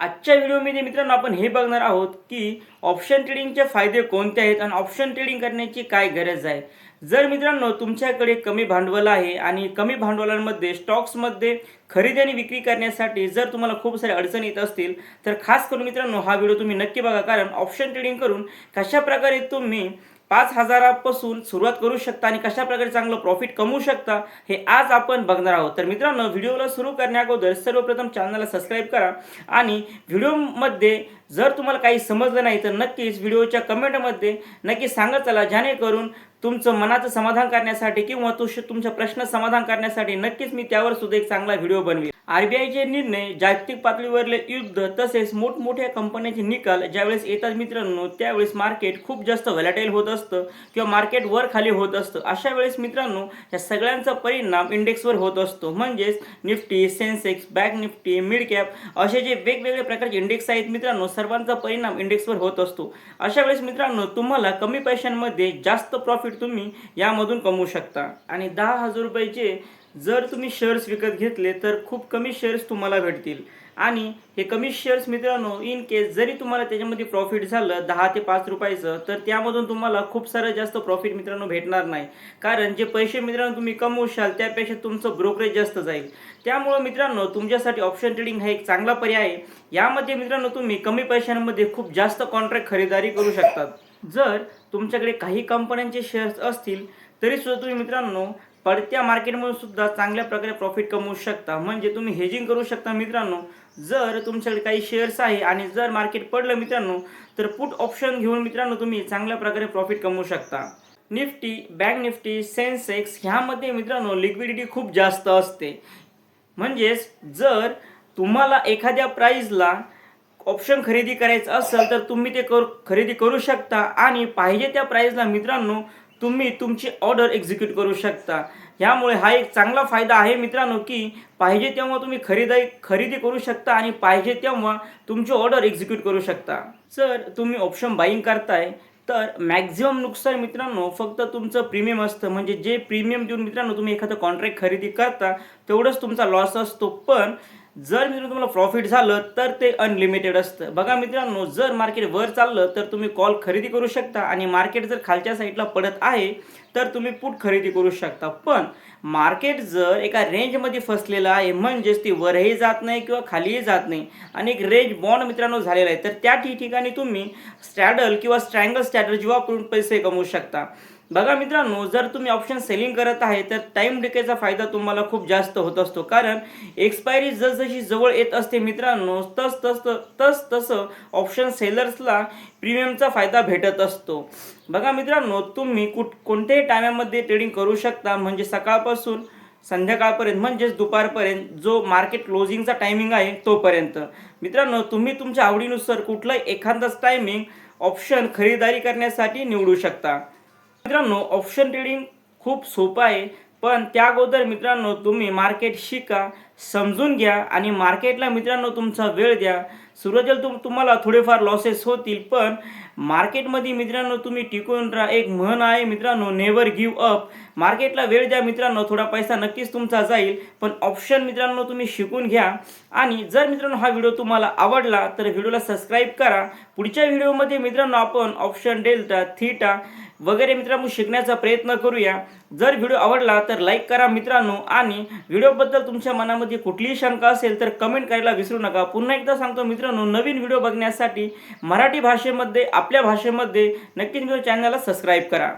आजच्या व्हिडिओमध्ये मित्रांनो आपण हे बघणार आहोत की ऑप्शन ट्रेडिंगचे फायदे कोणते आहेत आणि ऑप्शन ट्रेडिंग करण्याची काय गरज आहे. जर मित्रांनो तुमच्याकडे कमी भांडवल आहे आणि कमी भांडवलांमध्ये स्टॉक्समध्ये खरेदी आणि विक्री करण्यासाठी जर तुम्हाला खूप साऱ्या अडचणी येत असतील तर खास करून मित्रांनो हा व्हिडिओ तुम्ही नक्की बघा. कारण ऑप्शन ट्रेडिंग करून कशा प्रकारे तुम्ही पाच हजारापासून सुरुवात करू शकता आणि कशा प्रकारे चांगलं प्रॉफिट कमवू शकता हे आज आपण बघणार आहोत. तर मित्रांनो व्हिडिओला सुरू करण्या अगोदर सर्वप्रथम चॅनलला सबस्क्राईब करा आणि व्हिडिओमध्ये जर तुम्हाला काही समजलं नाही तर नक्कीच व्हिडिओच्या कमेंटमध्ये नक्की सांगत चला. जेणेकरून तुमचं मनाचं समाधान करण्यासाठी किंवा तुश तुमच्या प्रश्न समाधान करण्यासाठी नक्कीच मी त्यावर सुद्धा एक चांगला व्हिडिओ बनवेल आरबीआयचे निर्णय जागतिक पातळीवरले युद्ध तसेच मोठमोठ्या कंपन्यांचे निकाल ज्यावेळेस येतात मित्रांनो त्यावेळेस मार्केट खूप जास्त व्हॅलाटाईल होत असतं किंवा मार्केट वर खाली होत असतं. अशा वेळेस मित्रांनो या सगळ्यांचा परिणाम इंडेक्सवर होत असतो. म्हणजेच Nifty Sensex bank Nifty mid cap असे जे वेगवेगळे प्रकारचे इंडेक्स आहेत मित्रांनो सर्वांचा परिणाम इंडेक्सवर होत असतो. अशा वेळेस मित्रांनो तुम्हाला कमी पैशांमध्ये जास्त प्रॉफिट तुम्ही यामधून कमवू शकता. आणि दहा हजार रुपयाचे जर तुम्ही शेअर्स विकत घेतले तर खूप कमी शेअर्स तुम्हाला भेटतील. आणि हे कमी शेअर्स मित्रांनो इन केस जरी तुम्हाला त्याच्यामध्ये प्रॉफिट झालं दहा ते पाच रुपयाचं तर त्यामधून तुम्हाला खूप सारं जास्त प्रॉफिट मित्रांनो भेटणार नाही. कारण जे पैसे मित्रांनो तुम्ही कमवशाल त्यापेक्षा तुमचं ब्रोकरेज जास्त जाईल. त्यामुळं मित्रांनो तुमच्यासाठी ऑप्शन ट्रेडिंग हा एक चांगला पर्याय आहे. यामध्ये मित्रांनो तुम्ही कमी पैशांमध्ये खूप जास्त कॉन्ट्रॅक्ट खरेदारी करू शकतात. जर तुमच्याकडे काही कंपन्यांचे शेअर्स असतील तरी सुद्धा तुम्ही मित्रांनो पडत्या मार्केटमधून सुद्धा चांगल्या प्रकारे प्रॉफिट कमवू शकता. म्हणजे तुम्ही हेजिंग करू शकता मित्रांनो. जर तुमच्याकडे काही शेअर्स आहे आणि जर मार्केट पडलं मित्रांनो तर पुट ऑप्शन घेऊन मित्रांनो तुम्ही चांगल्या प्रकारे प्रॉफिट कमवू शकता. निफ्टी बँक निफ्टी सेन्सेक्स ह्यामध्ये मित्रांनो लिक्विडिटी खूप जास्त असते. म्हणजेच जर तुम्हाला एखाद्या प्राईजला ऑप्शन खरेदी करायचं असेल तर तुम्ही ते करू खरेदी करू शकता. आणि पाहिजे त्या प्राईजला मित्रांनो तुम्ही तुमची ऑर्डर एक्झिक्यूट करू शकता. ह्यामुळे हा एक चांगला फायदा आहे मित्रांनो की पाहिजे तेव्हा तुम्ही खरेदी खरेदी करू शकता आणि पाहिजे तेव्हा तुमची ऑर्डर एक्झिक्यूट करू शकता. जर तुम्ही ऑप्शन बाईंग करताय तर मॅक्झिमम नुकसान मित्रांनो फक्त तुमचं प्रीमियम असतं. म्हणजे जे प्रीमियम देऊन मित्रांनो तुम्ही एखादं कॉन्ट्रॅक्ट खरेदी करता तेवढंच तुमचा लॉस असतो. पण जर मित्रांनो तुम्हाला प्रॉफिट झालं तर ते अनलिमिटेड असतं. बघा मित्रांनो जर मार्केट वर चाललं तर तुम्ही कॉल खरेदी करू शकता आणि मार्केट जर खालच्या साईडला पडत आहे तर तुम्ही पुट खरेदी करू शकता. पण मार्केट जर एका रेंजमध्ये फसलेलं आहे म्हणजेच ती वरही जात नाही किंवा खालीही जात नाही आणि एक रेंज बॉन्ड मित्रांनो झालेला आहे तर त्या ठिकाणी तुम्ही स्ट्रॅडल किंवा स्ट्रँगल स्ट्रॅटर्जी वापरून पैसे कमवू शकता. बघा मित्रांनो जर तुम्ही ऑप्शन सेलिंग करत आहे तर टाईम डिकेचा फायदा तुम्हाला खूप जास्त होत असतो. कारण एक्सपायरी जसजशी जवळ येत असते मित्रांनो तस तस तस तसं ऑप्शन सेलर्सला प्रीमियमचा फायदा भेटत असतो. बघा मित्रांनो तुम्ही कुठ कोणत्याही टायमामध्ये ट्रेडिंग करू शकता. म्हणजे सकाळपासून संध्याकाळपर्यंत म्हणजेच दुपारपर्यंत जो मार्केट क्लोजिंगचा टायमिंग आहे तोपर्यंत. मित्रांनो तुम्ही तुमच्या आवडीनुसार कुठलाही एखादाच टायमिंग ऑप्शन खरेदारी करण्यासाठी निवडू शकता. मित्रांनो ऑप्शन ट्रेडिंग खूप सोपं आहे पण त्या अगोदर मित्रांनो तुम्ही मार्केट शिका. समजून घ्या आणि मार्केटला मित्रांनो तुमचा वेळ द्या. सुरुवातीला तुम तुम्हाला थोडेफार लॉसेस होतील पण मार्केटमध्ये मित्रांनो तुम्ही टिकून राहा. एक म्हण आहे मित्रांनो नेवर गिव अप मार्केटला वेळ द्या मित्रांनो थोडा पैसा नक्कीच तुमचा जाईल पण ऑप्शन मित्रांनो तुम्ही शिकून घ्या. आणि जर मित्रांनो हा व्हिडिओ तुम्हाला आवडला तर व्हिडिओला सबस्क्राईब करा. पुढच्या व्हिडिओमध्ये मित्रांनो आपण ऑप्शन डेल्टा थीटा वगैरे मित्रांनो शिकण्याचा प्रयत्न करूया. जर व्हिडिओ आवडला तर लाईक करा मित्रांनो. आणि व्हिडिओबद्दल तुमच्या मनामध्ये कुठलीही शंका असेल तर कमेंट करायला विसरू नका. पुन्हा एकदा सांगतो मित्रांनो नवीन व्हिडिओ बघण्यासाठी मराठी भाषेमध्ये आपल्या भाषेमध्ये नक्कीच मित्र चॅनलला सबस्क्राईब करा.